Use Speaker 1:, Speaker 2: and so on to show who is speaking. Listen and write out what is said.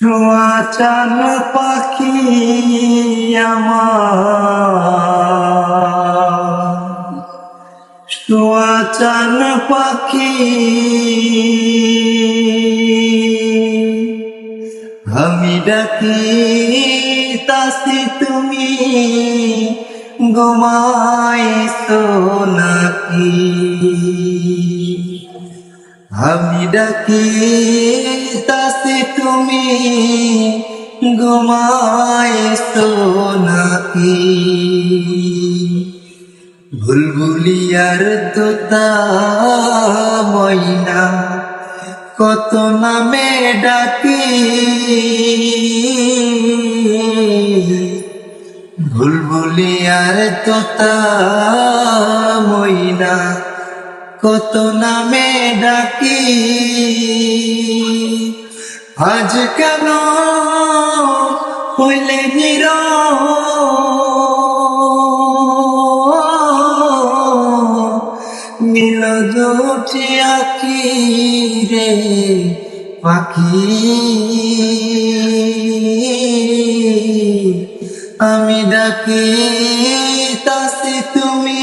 Speaker 1: সোয়াচান পাখি আমার। সোয়াচান পাখি আমি ডাকি তাসি তুমি ঘুমাইছো নাকি? আমি ডাকি, তাসে তুমি ঘুমাইছো নাকি? ভুলভুলিয়ার দোতা ময়না, কত নামে ডাকি? ভুলভুলিয়ার তোতা ময়না কত নামে ডাকি? আজ কেন হইলে নির? মিল দুটি আখি রে পাখি। আমি ডাকি, তাসে তুমি